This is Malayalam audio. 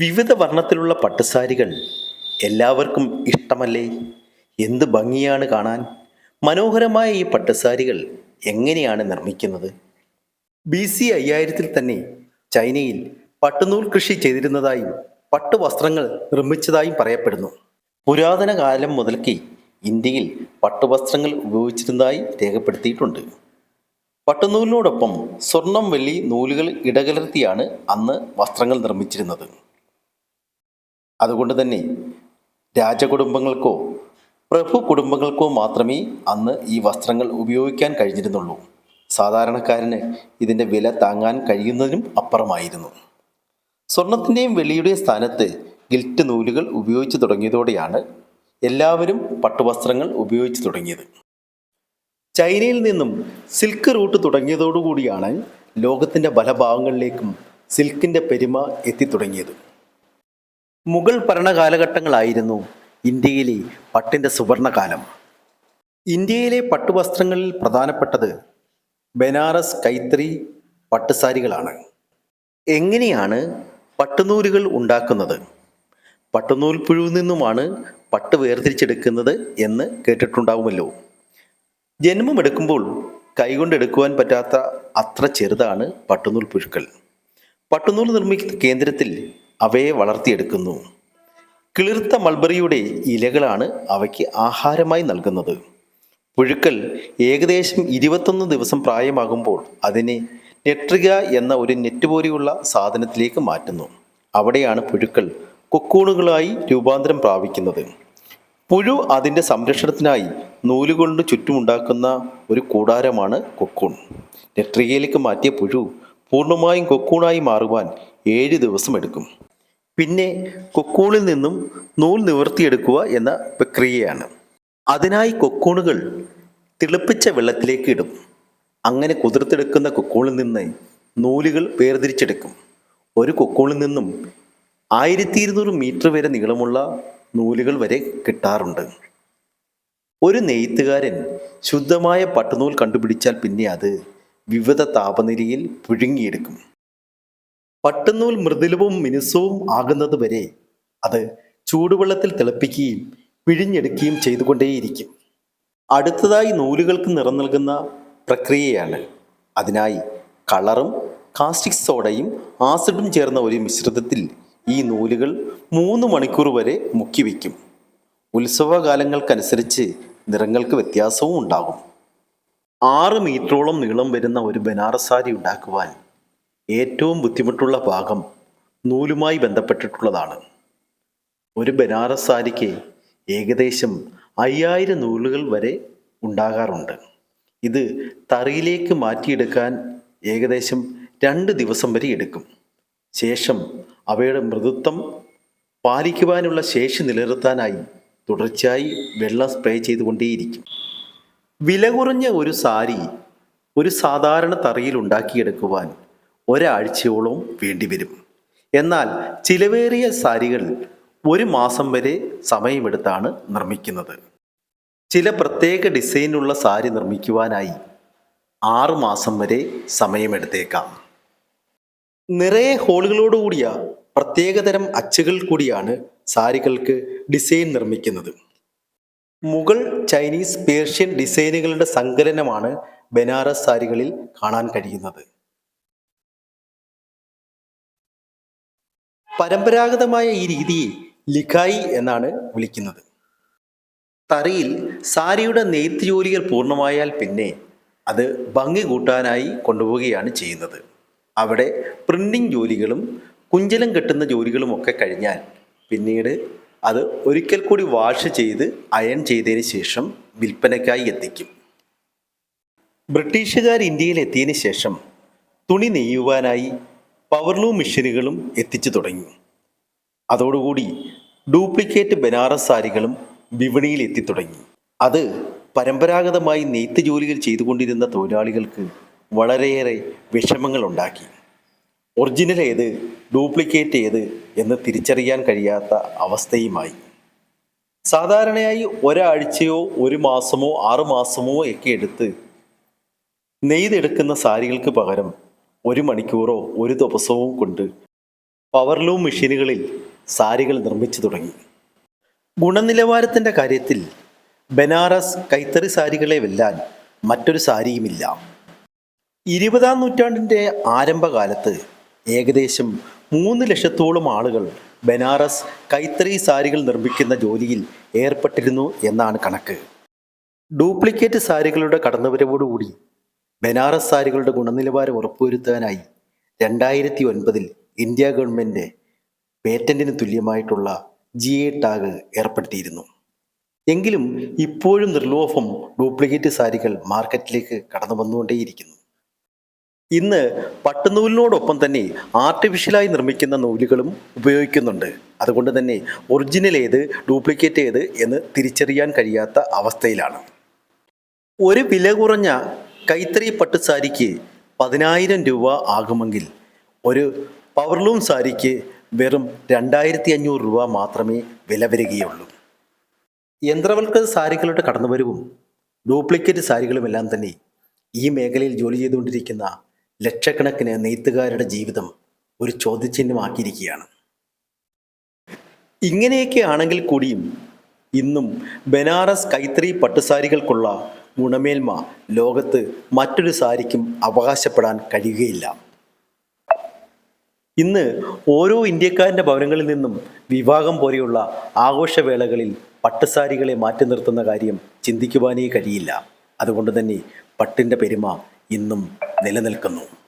വിവിധ വർണത്തിലുള്ള പട്ടുസാരികൾ എല്ലാവർക്കും ഇഷ്ടമല്ലേ? എന്ത് ഭംഗിയാണ് കാണാൻ? മനോഹരമായ ഈ പട്ടുസാരികൾ എങ്ങനെയാണ് നിർമ്മിക്കുന്നത്? ബി സി അയ്യായിരത്തിൽ തന്നെ ചൈനയിൽ പട്ടുനൂൽ കൃഷി ചെയ്തിരുന്നതായും പട്ടുവസ്ത്രങ്ങൾ നിർമ്മിച്ചതായും പറയപ്പെടുന്നു. പുരാതന കാലം മുതൽക്കേ ഇന്ത്യയിൽ പട്ടുവസ്ത്രങ്ങൾ ഉപയോഗിച്ചിരുന്നതായി രേഖപ്പെടുത്തിയിട്ടുണ്ട്. പട്ടുനൂലിനോടൊപ്പം സ്വർണം വെള്ളി നൂലുകൾ ഇടകലർത്തിയാണ് അന്ന് വസ്ത്രങ്ങൾ നിർമ്മിച്ചിരുന്നത്. അതുകൊണ്ട് തന്നെ രാജകുടുംബങ്ങൾക്കോ പ്രഭു കുടുംബങ്ങൾക്കോ മാത്രമേ അന്ന് ഈ വസ്ത്രങ്ങൾ ഉപയോഗിക്കാൻ കഴിഞ്ഞിരുന്നുള്ളൂ. സാധാരണക്കാരന് ഇതിന്റെ വില താങ്ങാൻ കഴിയുന്നതിനും അപ്പുറമായിരുന്നു. സ്വർണത്തിന്റെയും വെള്ളിയുടെയും സ്ഥാനത്ത് ഗിൽറ്റ് നൂലുകൾ ഉപയോഗിച്ചു തുടങ്ങിയതോടെയാണ് എല്ലാവരും പട്ടുവസ്ത്രങ്ങൾ ഉപയോഗിച്ചു തുടങ്ങിയത്. ചൈനയിൽ നിന്നും സിൽക്ക് റൂട്ട് തുടങ്ങിയതോടുകൂടിയാണ് ലോകത്തിന്റെ പല ഭാഗങ്ങളിലേക്കും സിൽക്കിന്റെ പെരുമ എത്തിത്തുടങ്ങിയത് മുഗൾ ഭരണകാലഘട്ടങ്ങളായിരുന്നു ഇന്ത്യയിലെ പട്ടിന്റെ സുവർണകാലം. ഇന്ത്യയിലെ പട്ടുവസ്ത്രങ്ങളിൽ പ്രധാനപ്പെട്ടത് ബനാറസ് കൈത്തറി പട്ടുസാരികളാണ്. എങ്ങനെയാണ് പട്ടുനൂലുകൾ ഉണ്ടാക്കുന്നത്? പട്ടുനൂൽ പുഴുവിൽ നിന്നുമാണ് പട്ട് വേർതിരിച്ചെടുക്കുന്നത് എന്ന് കേട്ടിട്ടുണ്ടാവുമല്ലോ. ജന്മമെടുക്കുമ്പോൾ കൈകൊണ്ടെടുക്കുവാൻ പറ്റാത്ത അത്ര ചെറുതാണ് പട്ടുനൂൽ പുഴുക്കൾ. പട്ടുനൂൽ നിർമ്മിക്കുന്ന കേന്ദ്രത്തിൽ അവയെ വളർത്തിയെടുക്കുന്നു. കിളിർത്ത മൾബറിയുടെ ഇലകളാണ് അവയ്ക്ക് ആഹാരമായി നൽകുന്നത്. പുഴുക്കൾ ഏകദേശം ഇരുപത്തൊന്ന് ദിവസം പ്രായമാകുമ്പോൾ അതിനെ നെട്രിക എന്ന ഒരു നെറ്റ് പോലെയുള്ള സാധനത്തിലേക്ക് മാറ്റുന്നു. അവിടെയാണ് പുഴുക്കൾ കൊക്കൂണുകളായി രൂപാന്തരം പ്രാപിക്കുന്നത്. പുഴു അതിന്റെ സംരക്ഷണത്തിനായി നൂലുകൊണ്ട് ചുറ്റുമുണ്ടാക്കുന്ന ഒരു കൂടാരമാണ് കൊക്കൂൺ. നെട്രികയിലേക്ക് മാറ്റിയ പുഴു പൂർണമായും കൊക്കൂണായി മാറുവാൻ ഏഴ് ദിവസം എടുക്കും പിന്നെ കൊക്കൂണിൽ നിന്നും നൂൽ നിവർത്തിയെടുക്കുക എന്ന പ്രക്രിയയാണ്. അതിനായി കൊക്കൂണുകൾ തിളപ്പിച്ച വെള്ളത്തിലേക്ക് ഇടും. അങ്ങനെ കുതിർത്തെടുക്കുന്ന കൊക്കൂണിൽ നിന്ന് നൂലുകൾ വേർതിരിച്ചെടുക്കും. ഒരു കൊക്കൂണിൽ നിന്നും ആയിരത്തി ഇരുന്നൂറ് മീറ്റർ വരെ നീളമുള്ള നൂലുകൾ വരെ കിട്ടാറുണ്ട്. ഒരു നെയ്ത്തുകാരൻ ശുദ്ധമായ പട്ടുനൂൽ കണ്ടുപിടിച്ചാൽ പിന്നെ അത് വിവിധ താപനിലയിൽ പുഴുങ്ങിയെടുക്കും. പട്ടുനൂൽ മൃദുലവും മിനുസവും ആകുന്നത് വരെ അത് ചൂടുവെള്ളത്തിൽ തിളപ്പിക്കുകയും പിഴിഞ്ഞെടുക്കുകയും ചെയ്തുകൊണ്ടേയിരിക്കും. അടുത്തതായി നൂലുകൾക്ക് നിറം നൽകുന്ന പ്രക്രിയയാണ്. അതിനായി കളറും കാസ്റ്റിക് സോഡയും ആസിഡും ചേർന്ന ഒരു മിശ്രിതത്തിൽ ഈ നൂലുകൾ മൂന്ന് മണിക്കൂർ വരെ മുക്കി വയ്ക്കും ഉത്സവകാലങ്ങൾക്കനുസരിച്ച് നിറങ്ങൾക്ക് വ്യത്യാസവും ഉണ്ടാകും. ആറ് മീറ്ററോളം നീളം വരുന്ന ഒരു ബനാറസ് സാരി ഉണ്ടാക്കുവാൻ ഏറ്റവും ബുദ്ധിമുട്ടുള്ള ഭാഗം നൂലുമായി ബന്ധപ്പെട്ടിട്ടുള്ളതാണ്. ഒരു ബനാറസ് സാരിക്ക് ഏകദേശം അയ്യായിരം നൂലുകൾ വരെ ഉണ്ടാകാറുണ്ട്. ഇത് തറിയിലേക്ക് മാറ്റിയെടുക്കാൻ ഏകദേശം രണ്ട് ദിവസം വരെ എടുക്കും. ശേഷം അവയുടെ മൃദുത്വം പാലിക്കുവാനുള്ള ശേഷി നിലനിർത്താനായി തുടർച്ചയായി വെള്ളം സ്പ്രേ ചെയ്തുകൊണ്ടേയിരിക്കും. വില കുറഞ്ഞ ഒരു സാരി ഒരു സാധാരണ തറിയിൽ ഉണ്ടാക്കിയെടുക്കുവാൻ ഒരാഴ്ചയോളം വേണ്ടിവരും. എന്നാൽ ചിലവേറിയ സാരികൾ ഒരു മാസം വരെ സമയമെടുത്താണ് നിർമ്മിക്കുന്നത്. ചില പ്രത്യേക ഡിസൈനുള്ള സാരി നിർമ്മിക്കുവാനായി ആറ് മാസം വരെ സമയമെടുത്തേക്കാം. നിറയെ ഹോളുകളോടുകൂടിയ പ്രത്യേകതരം അച്ചുകൾ കൂടിയാണ് സാരികൾക്ക് ഡിസൈൻ നിർമ്മിക്കുന്നത്. മുഗൾ ചൈനീസ് പേർഷ്യൻ ഡിസൈനുകളുടെ സങ്കലനമാണ് ബനാറസ് സാരികളിൽ കാണാൻ കഴിയുന്നത്. പരമ്പരാഗതമായ ഈ രീതിയെ ലിഖായി എന്നാണ് വിളിക്കുന്നത്. തറയിൽ സാരിയുടെ നെയ്ത്ത് ജോലികൾ പൂർണമായാൽ പിന്നെ അത് ഭംഗി കൂട്ടാനായി കൊണ്ടുപോവുകയാണ് ചെയ്യുന്നത്. അവിടെ പ്രിന്റിംഗ് ജോലികളും കുഞ്ചലം കെട്ടുന്ന ജോലികളും ഒക്കെ കഴിഞ്ഞാൽ പിന്നീട് അത് ഒരിക്കൽ കൂടി വാഷ് ചെയ്ത് അയൺ ചെയ്തതിന് ശേഷം വിൽപ്പനയ്ക്കായി എത്തിക്കും. ബ്രിട്ടീഷുകാർ ഇന്ത്യയിൽ എത്തിയതിന് ശേഷം തുണി നെയ്യുവാനായി പവർലൂം മെഷീനുകളും എത്തിച്ചു തുടങ്ങി. അതോടുകൂടി ഡ്യൂപ്ലിക്കേറ്റ് ബനാറസ് സാരികളും വിപണിയിൽ എത്തിത്തുടങ്ങി അത് പരമ്പരാഗതമായി നെയ്ത്ത് ജോലികൾ ചെയ്തുകൊണ്ടിരുന്ന തൊഴിലാളികൾക്ക് വളരെയേറെ വിഷമങ്ങൾ ഉണ്ടാക്കി ഒറിജിനൽ ഏത് ഡ്യൂപ്ലിക്കേറ്റ് ഏത് എന്ന് തിരിച്ചറിയാൻ കഴിയാത്ത അവസ്ഥയുമായി. സാധാരണയായി ഒരാഴ്ചയോ ഒരു മാസമോ ആറു മാസമോ ഒക്കെ എടുത്ത് നെയ്തെടുക്കുന്ന സാരികൾക്ക് പകരം ഒരു മണിക്കൂറോ ഒരു ദിവസവും കൊണ്ട് പവർലൂം മെഷീനുകളിൽ സാരികൾ നിർമ്മിച്ചു തുടങ്ങി. ഗുണനിലവാരത്തിന്റെ കാര്യത്തിൽ ബനാറസ് കൈത്തറി സാരികളെ വെല്ലാൻ മറ്റൊരു സാരിയുമില്ല. ഇരുപതാം നൂറ്റാണ്ടിന്റെ ആരംഭകാലത്ത് ഏകദേശം മൂന്ന് ലക്ഷത്തോളം ആളുകൾ ബനാറസ് കൈത്തറി സാരികൾ നിർമ്മിക്കുന്ന ജോലിയിൽ ഏർപ്പെട്ടിരുന്നു എന്നാണ് കണക്ക്. ഡ്യൂപ്ലിക്കേറ്റ് സാരികളുടെ കടന്നുവരവോടുകൂടി ബനാറസ് സാരികളുടെ ഗുണനിലവാരം ഉറപ്പുവരുത്താനായി രണ്ടായിരത്തി ഒൻപതിൽ ഇന്ത്യ ഗവൺമെന്റ് പേറ്റന്റിന് തുല്യമായിട്ടുള്ള ജി എ ടാഗ് ഏർപ്പെടുത്തിയിരുന്നു. എങ്കിലും ഇപ്പോഴും നിർലോഭം ഡ്യൂപ്ലിക്കേറ്റ് സാരികൾ മാർക്കറ്റിലേക്ക് കടന്നു വന്നുകൊണ്ടേയിരിക്കുന്നു. ഇന്ന് പട്ടുനൂലിനോടൊപ്പം തന്നെ ആർട്ടിഫിഷ്യലായി നിർമ്മിക്കുന്ന നൂലുകളും ഉപയോഗിക്കുന്നുണ്ട്. അതുകൊണ്ട് തന്നെ ഒറിജിനൽ ഏത് ഡ്യൂപ്ലിക്കേറ്റ് ഏത് എന്ന് തിരിച്ചറിയാൻ കഴിയാത്ത അവസ്ഥയിലാണ്. ഒരു വില കുറഞ്ഞ കൈത്തറി പട്ടുസാരിക്ക് പതിനായിരം രൂപ ആകുമെങ്കിൽ ഒരു പവർലൂം സാരിക്ക് വെറും രണ്ടായിരത്തി അഞ്ഞൂറ് രൂപ മാത്രമേ വില വരികയുള്ളൂ. യന്ത്രവൽകൃത സാരികളുടെ കടന്നുവരവും ഡ്യൂപ്ലിക്കേറ്റ് സാരികളുമെല്ലാം തന്നെ ഈ മേഖലയിൽ ജോലി ചെയ്തുകൊണ്ടിരിക്കുന്ന ലക്ഷക്കണക്കിന് നെയ്ത്തുകാരുടെ ജീവിതം ഒരു ചോദ്യചിഹ്നമാക്കിയിരിക്കുകയാണ്. ഇങ്ങനെയൊക്കെ ആണെങ്കിൽ കൂടിയും ഇന്നും ബനാറസ് കൈത്തറി പട്ടുസാരികൾക്കുള്ള ഗുണമേന്മ ലോകത്ത് മറ്റൊരു സാരിക്കും അവകാശപ്പെടാൻ കഴിയുകയില്ല. ഇന്ന് ഓരോ ഇന്ത്യക്കാരന്റെ ഭവനങ്ങളിൽ നിന്നും വിവാഹം പോലെയുള്ള ആഘോഷവേളകളിൽ പട്ടുസാരികളെ മാറ്റി നിർത്തുന്ന കാര്യം ചിന്തിക്കുവാനേ കഴിയില്ല. അതുകൊണ്ട് തന്നെ പട്ടിന്റെ പെരുമ ഇന്നും നിലനിൽക്കുന്നു.